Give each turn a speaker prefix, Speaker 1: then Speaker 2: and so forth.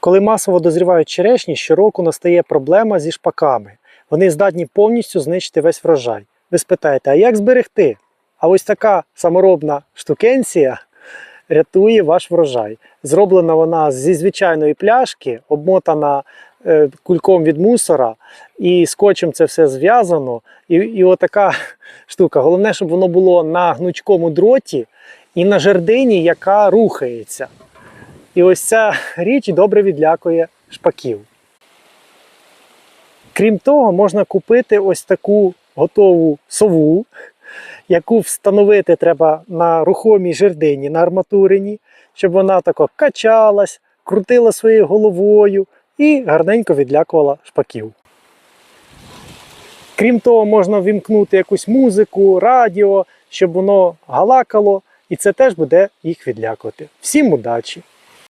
Speaker 1: Коли масово дозрівають черешні, щороку настає проблема зі шпаками. Вони здатні повністю знищити весь врожай. Ви спитаєте, а як зберегти? А ось така саморобна штукенція рятує ваш врожай. Зроблена вона зі звичайної пляшки, обмотана е, кульком від мусора, і скотчем це все зв'язано. І, і отака штука. Головне, щоб воно було на гнучкому дроті і на жердині, яка рухається. І ось ця річ добре відлякує шпаків. Крім того, можна купити ось таку готову сову, яку встановити треба на рухомій жердині, на арматурині, щоб вона тако качалась, крутила своєю головою і гарненько відлякувала шпаків. Крім того, можна вімкнути якусь музику, радіо, щоб воно галакало, і це теж буде їх відлякувати. Всім удачі!